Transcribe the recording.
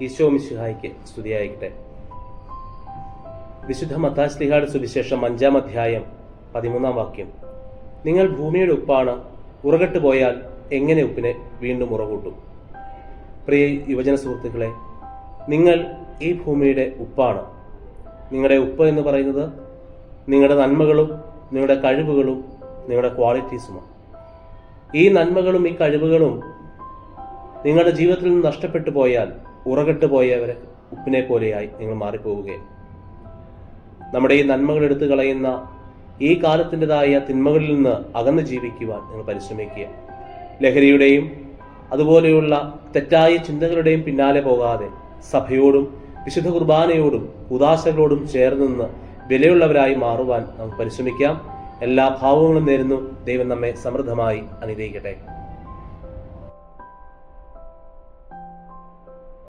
ഈശോ മിശിഹായിക്ക് സ്തുതിയായിക്കട്ടെ വിശുദ്ധ മത്താശ്ലിഹാട് സുവിശേഷം അഞ്ചാം അധ്യായം പതിമൂന്നാം വാക്യം. നിങ്ങൾ ഭൂമിയുടെ ഉപ്പാണ് ഉറകട്ട് പോയാൽ എങ്ങനെ ഉപ്പിനെ വീണ്ടും ഉറകൂട്ടും പ്രിയ യുവജന സുഹൃത്തുക്കളെ നിങ്ങൾ ഈ ഭൂമിയുടെ ഉപ്പാണ് നിങ്ങളുടെ ഉപ്പ് എന്ന് പറയുന്നത് നിങ്ങളുടെ നന്മകളും നിങ്ങളുടെ കഴിവുകളും നിങ്ങളുടെ ക്വാളിറ്റീസുമാണ് ഈ നന്മകളും ഈ കഴിവുകളും നിങ്ങളുടെ ജീവിതത്തിൽ നിന്ന് നഷ്ടപ്പെട്ടു പോയാൽ ഉറകെട്ട് പോയവരെ ഉപ്പിനെ പോലെയായി നിങ്ങൾ മാറിപ്പോവുകയും നമ്മുടെ ഈ നന്മകൾ എടുത്തു കളയുന്ന ഈ കാലത്തിന്റെതായ തിന്മകളിൽ നിന്ന് അകന്ന് ജീവിക്കുവാൻ നിങ്ങൾ പരിശ്രമിക്കുക ലഹരിയുടെയും അതുപോലെയുള്ള തെറ്റായ ചിന്തകളുടെയും പിന്നാലെ പോകാതെ സഭയോടും വിശുദ്ധ കുർബാനയോടും ഉദാശകളോടും ചേർന്ന് നിന്ന് വിലയുള്ളവരായി മാറുവാൻ നമുക്ക് പരിശ്രമിക്കാം. എല്ലാ ഭാവങ്ങളും നേരുന്നു. ദൈവം നമ്മെ സമൃദ്ധമായി അനുഗ്രഹിക്കട്ടെ.